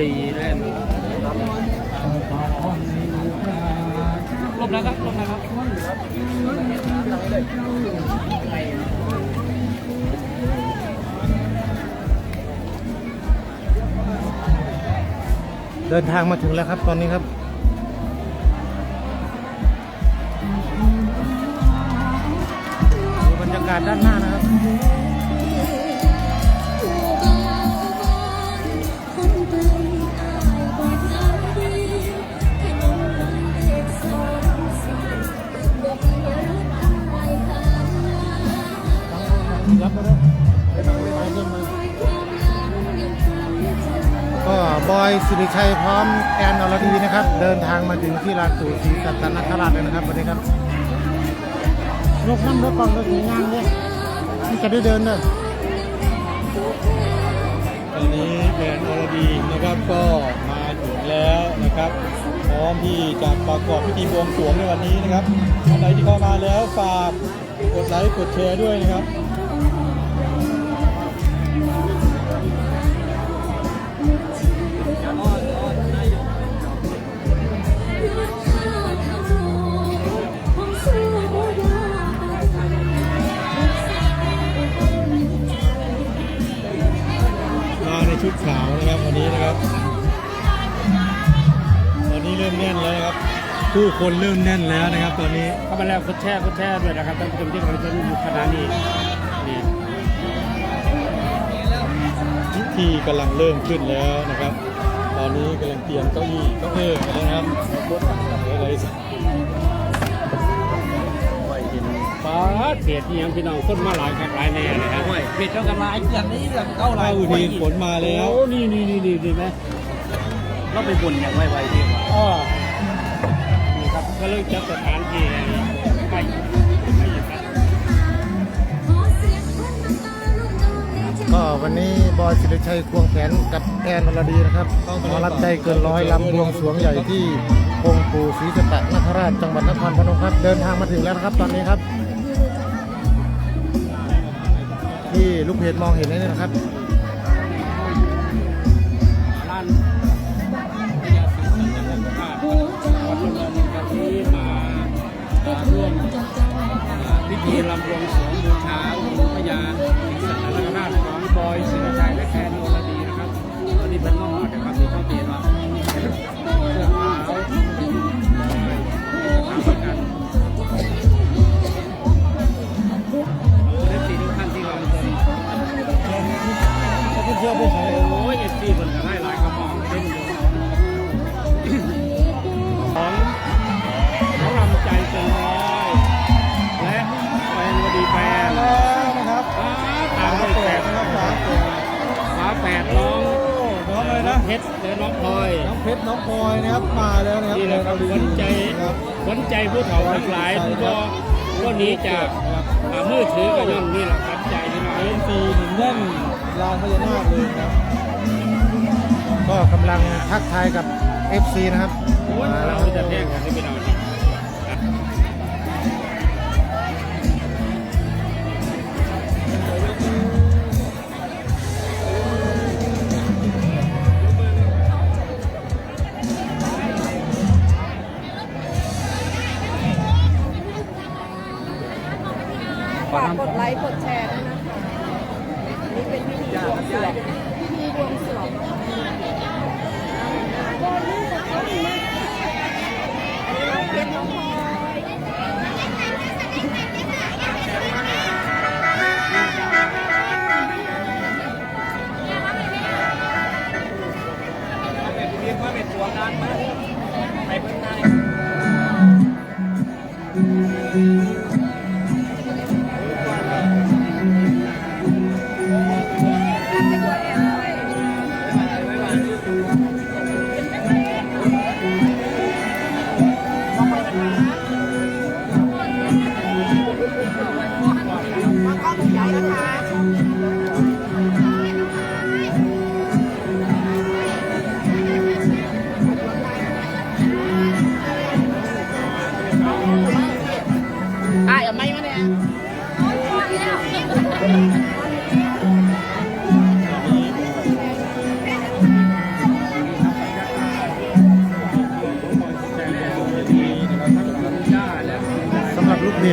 ดีด้วยลบแล้วครับลบแล้วครับเดินทางมาถึงแล้วครับตอนนี้ครับดูบรรยากาศด้านหน้าับรับมาด้วยก็บอยสิริชัยพร้อมแอนอรดีนะครับ เดินทางมาถึงที่ลานปู่ศรีสัตนคราชเลยนะครับวันนี้ครับยกน้ำรถกองรถงานเลยที่จะได้เดินเนอะตอนนี้แอนอรดีนะครับก็มาถึงแล้วนะครับพร้อมที่จะประกอบพิธีบวงสรวงในวันนี้นะครับท่านใดที่เข้ามาแล้วฝากกดไลค์กดแชร์ด้วยนะครับ มาในชุดขาวนะครับวันนี้นะครับ ตอนนี้เริ่มแน่นแล้วนะครับ ผู้คนเริ่มแน่นแล้วนะครับ ตอนนี้เข้ามาแล้วกดแชร์กดแชร์ด้วยนะครับท่านผู้ชมที่กำลังชมอยู่ขณะนี้นี่พิธีกำลังเริ่มขึ้นแล้วนะครับ ตอนนี้กำลังเตรียมเก้าอี้เก้าเอ้กันแล้วนะครับอะไรสัก ป้าดเปียดนี่ยังพี่น้องคนมาหลายคักหลายแน่นะครับโอ้ยเบ็ดเท่ากันหลายเกือบนี้เกือบเก้าหลายเข้าทีฝนมาแล้วโอ้นี่นี่นี่นี่ดีไหมเราไปบนอย่างไวๆที่ว่าอ๋อนี่ครับก็เลยจัดสถานที่ให้ไปไปอยู่ครับก็วันนี้บอยสิริชัยควงแขนกับแอนอรดีนะครับหมารับใจเกินร้อยลำบวงสรวงใหญ่ที่องค์ปู่ศรีสัตนคราชจังหวัดนครพนมครับ เดินทางมาถึงแล้วนะครับตอนนี้ครับ ลูกเพจมองเห็นนี่นะครับร้านพญาศรีสัตนคราชวัดลมกันที่มาร่วมพิธีลำวงสวงบูชาองค์พญาศรีสัตนคราชของบอยศิริชัยและแคน น้องพลอยน้องเพชรน้องพลอยนะครับมาแล้วนะครับนี่แหละครับขวัญใจครับขวัญใจผู้เฒ่าทั้งหลายผู้ก็ก็หนีจากอ่ามือถือก็ย่อมนี่แหละขวัญใจที่น้อยเอ็นซีหนึ่งแน่นลานพญานาคเลยนะครับ ก็กำลังทักทายกับ FC นะครับ โอ้ยมาแล้เราวจะแท่งกันให้ไปเอาดิฝ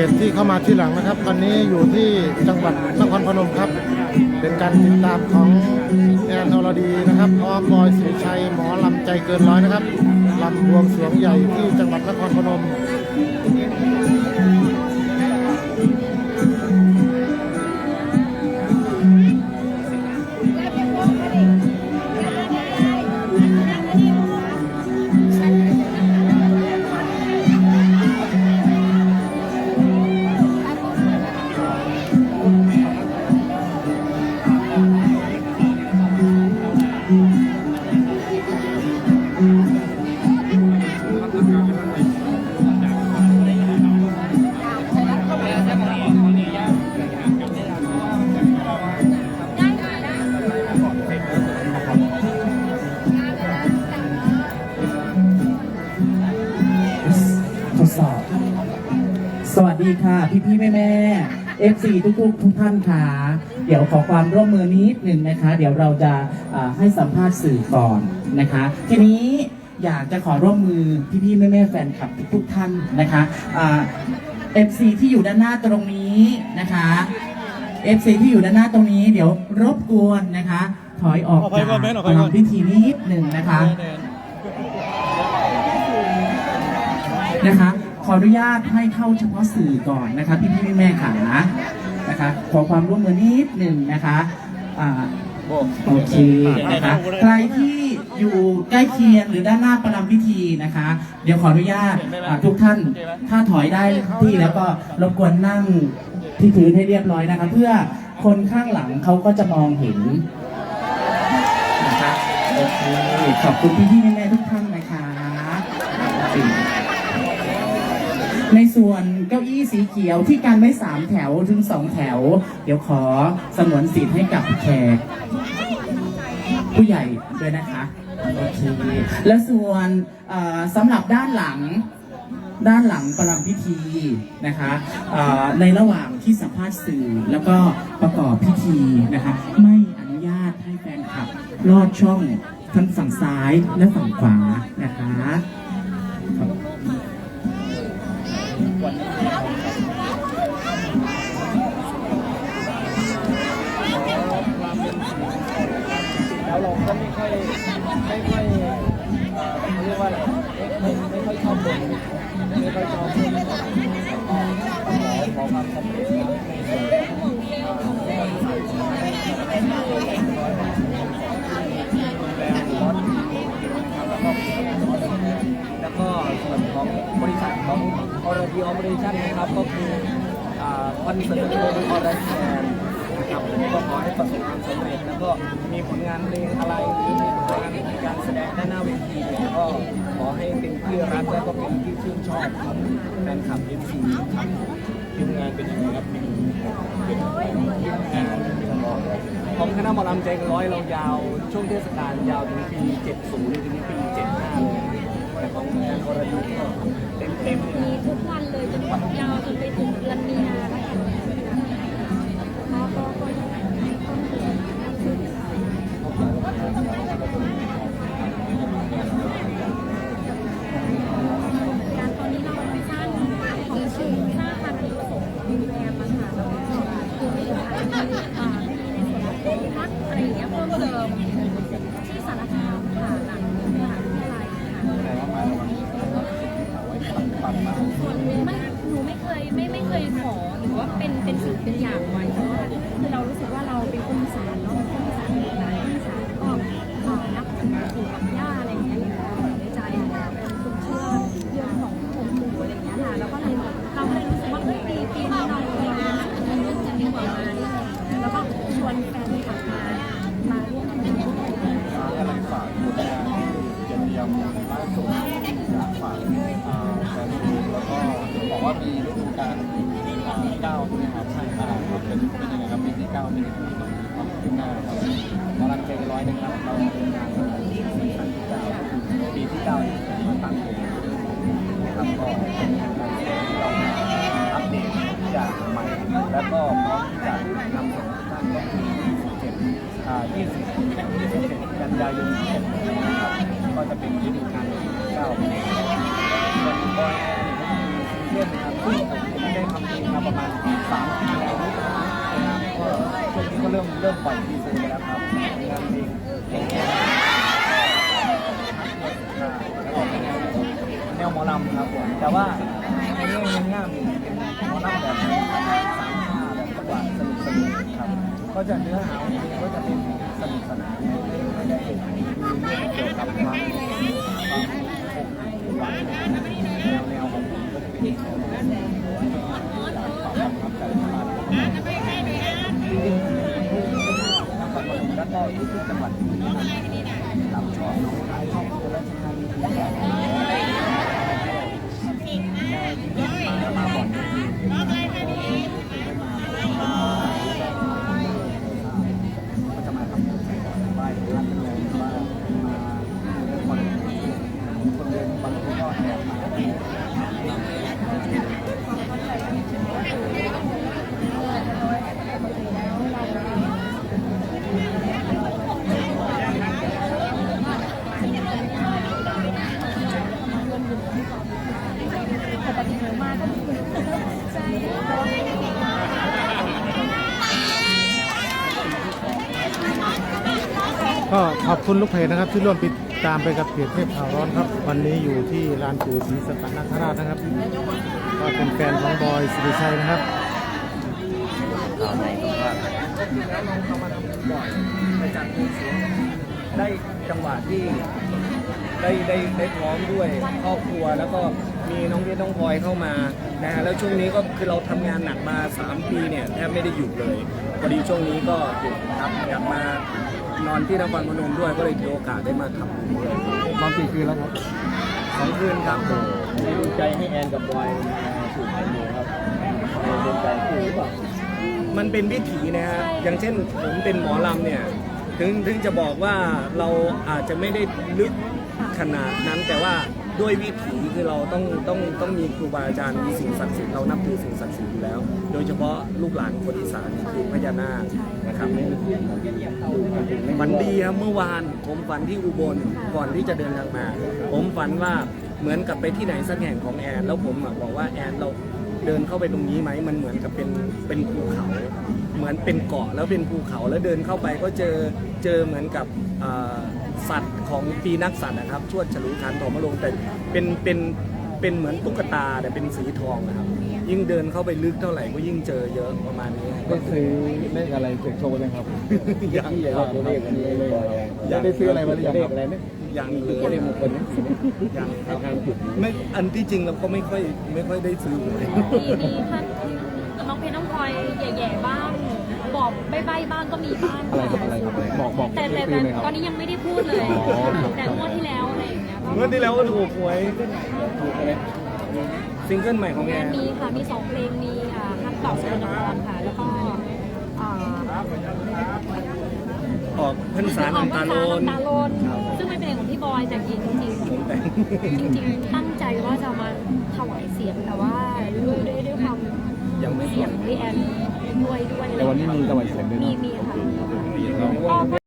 จที่เข้ามาที่หลังนะครับ ตอนนี้อยู่ที่จังหวัดนครพนมครับ เป็นการติดตามของแอนทรดีนะครับพร้อมบอยสิริชัยหมอลำใจเกินร้อยนะครับลำบวงสวงใหญ่ที่จังหวัดนครพนม ค่ะ พี่พี่แม่แม่เอฟซีทุกทุกๆทุกท่านค่ะ เดี๋ยวขอความร่วมมือนิดหนึ่งนะคะ เดี๋ยวเราจะอ่าให้สัมภาษณ์สื่อก่อนนะคะ ทีนี้อยากจะขอร่วมมือพี่พี่แม่แม่แฟนคลับทุกทุกๆท่านนะคะเอฟซีที่อยู่ด้านหน้าตรงนี้นะคะเอฟซีที่อยู่ด้านหน้าตรงนี้ เดี๋ยวรบกวนนะคะ ถอยออกออกไปจากก่อนแม่ออกไปก่อนทำพิธีนิดหนึ่งนะคะนะคะ ขออนุญาตให้เข้าเฉพาะสื่อก่อนนะคะพี่พี่แม่แม่ขานะคะขอความร่วมมือนิดหนึ่งนะคะโอเคนะคะใครที่อยู่ใกล้เคียงหรือด้านหน้าประรำพิธีนะคะ เดี๋ยวขออนุญาตทุกท่านถ้าถอยได้ที่แล้วก็รบกวนนั่งที่พื้นให้เรียบร้อยนะคะ เพื่อคนข้างหลังเขาก็จะมองเห็นนะคะโอเคขอบคุณพี่พี่แม่แม่ทุกท่านนะคะ ในส่วนเก้าอี้สีเขียวที่กันไว้สามแถวถึงสองแถว เดี๋ยวขอสงวนสิทธิ์ให้กับแขกผู้ใหญ่ด้วยนะคะโอเคและส่วนสำหรับด้านหลังด้านหลังประรำพิธีนะคะในระหว่างที่สัมภาษณ์สื่อแล้วก็ประกอบพิธีนะคะไม่อนุญาตให้แฟนคลับลอดช่องทั้งฝั่งซ้ายและฝั่งขวานะคะ อยไม่ค่อยเอ่อเขาเรียกว่าอะไรไม่ไม่ค่อยชอบบ่นไม่ค่อยชอบบ่นขอขอความสำเร็จนะแล้วก็ส่วนของบริษัทของออร์ดีออเปเรชั่นนะครับก็คือคอนเสิร์ตโดยออร์แกน นะครับก็ขอให้ประสบความสำเร็จ แล้วก็มีผลงานเพลงอะไรหรือมีผลงานในการแสดงด้านหน้าเวทีเนี่ยก็ขอให้เป็นที่รักและก็เป็นที่ชื่นชอบของแฟนคลับเอฟซีครับทีมงานเป็นยังไงครับมีเป็นงานของคณะหมอลำใจร้อยเรายาว ช่วงเทศกาลยาวถึงปี70 ส่วนไม่หนูไม่เคยไม่ไม่เคยขอหรือว่าเป็นเป็นสิ่งเป็นอย่างไว้เพราะว่าคือเรา อัปเดทุกอย่าใหม่ แล้ก็พร้อมที่จนำส่งท่านก็คือ27อ่20และ27กันยายนที่นะครับก็จะเป็นฤดูกาลที่เก้าส่วนบอยเพื่อนนะครับซึ่งผมได้ทำเองมาประมาณ3ปีแล้วนะครับก็ช่วงนี้ก็เริ่มเริ่มปล่อยดีเซลไปแล้วครับ หมอลำครับผมแต่ว่าในเรื่องยังง่ายอยู่หมอลำแบบสามห้าแบบจังหวะสนุกสนุกครับ ก็จะเนื้อหาเพลงก็จะเป็นสนุกสนานไม่ได้มีเรื่องเกี่ยวกับความความแนวแนวของผมก็จะเป็นแนวแล้วก็ทุกจังหวัดเราชอบน้องชายชอบคนราชการ คุณลูกเพจนะครับที่ร่วมติดตามไปกับเพจเทพข่าวร้อนครับ วันนี้อยู่ที่ลานปู่ศรีสัตนคราชนะครับก็เป็นแฟนของบอยสิริชัยนะครับแล้วน้องเขามาทำบ่อยไปจัดบวงสรวงได้จังหวะที่ได้ได้ได้พร้อมด้วยครอบครัวแล้วก็มีน้องเรียนน้องพลอยเข้ามานะฮะแล้วช่วงนี้ก็คือเราทำงานหนักมา 3 ปีเนี่ยแทบไม่ได้หยุดเลยพอดีช่วงนี้ก็หยุดครับอยากมา นอนที่นครพนมด้วยก็เลยถือโอกาสได้มาทำบุญด้วยนอนกี่คืนแล้วครับสองคืนครับมีดวงใจให้แอนกับบอยถูกไหมครับดวงใจคือหรือเปล่ามันเป็นวิถีนะฮะอย่างเช่นผมเป็นหมอลำเนี่ยถึงถึงจะบอกว่าเราอาจจะไม่ได้ลึกขนาดนั้นแต่ว่า ด้วยวิถีคือเราต้องต้องต้องมีครูบาอาจารย์มีสิ่งศักดิ์สิทธิ์เรานับถือสิ่งศักดิ์สิทธิ์อยู่แล้ว โดยเฉพาะลูกหลานคนอีสานคือพญานาคนะครับฝันดีครับเมื่อวานผมฝันที่อุบลก่อนที่จะเดินทางมา ผมฝันว่าเหมือนกับไปที่ไหนสักแห่งของแอนแล้วผมอะบอกว่าแอนเราเดินเข้าไปตรงนี้ไหมมันเหมือนกับเป็นเป็นภูเขา เหมือนเป็นเกาะแล้วเป็นภูเขาแล้วเดินเข้าไปก็เจอเจอเหมือนกับอ่า สัตว์ของปีนักสัตว์นะครับชวดฉลูคานทองมะลงแต่เป็นเป็นเป็นเหมือนตุ๊กตาแต่เป็นสีทองนะครับ ยิ่งเดินเข้าไปลึกเท่าไหร่ก็ยิ่งเจอเยอะประมาณนี้ได้ซื้อเลขอะไรเสียงโชว์ไหมครับยังที่ครับเลขอันนี้เลยได้ซื้ออะไรมาหรือยังเลคขรับอะไรไหมยังเลเลยขมงคลยังครับไม่อันที่จริงเราก็ไม่ค่อยไม่ค่อยได้ซื้อเลยมีมีท่านน้องเพชรน้องพลอยแย่ๆบ้างบอก ใบ้ๆบ้างก็มีบ้างอะไรครับอะไรครับอะไรบอกบอกแต่แต่ซื้แต่อไหมครับตอนนี้ยังไม่ได้พูดเลยอ๋อครับแต่งวดที่แล้วอะไรอย่างเงี้ยเมื่อที่แล้วก็ถูกหวยถูกอะไรซิงเกิลใหม่ของแอนมีค่ะมีสองเพลงมีอ่าฮักเก่าสกลนครค่ะ แล้วก็อ่าออกพรรษาออกน้ำตามาโลตานน้ำตาโลนซึ่งเป็นเพลงของพี่บอยแต่จริงจริงผมแต่งๆ จริงๆ ตั้งใจว่าจะมาถวายเสียงแต่ว่าด้วยด้วยด้วยความยังไม่ เสียงพี่แอน ด้วยด้วยอะไรแต่วันนี้มีตะวันเสียงด้วยมีเนาะมีค่ะ ก็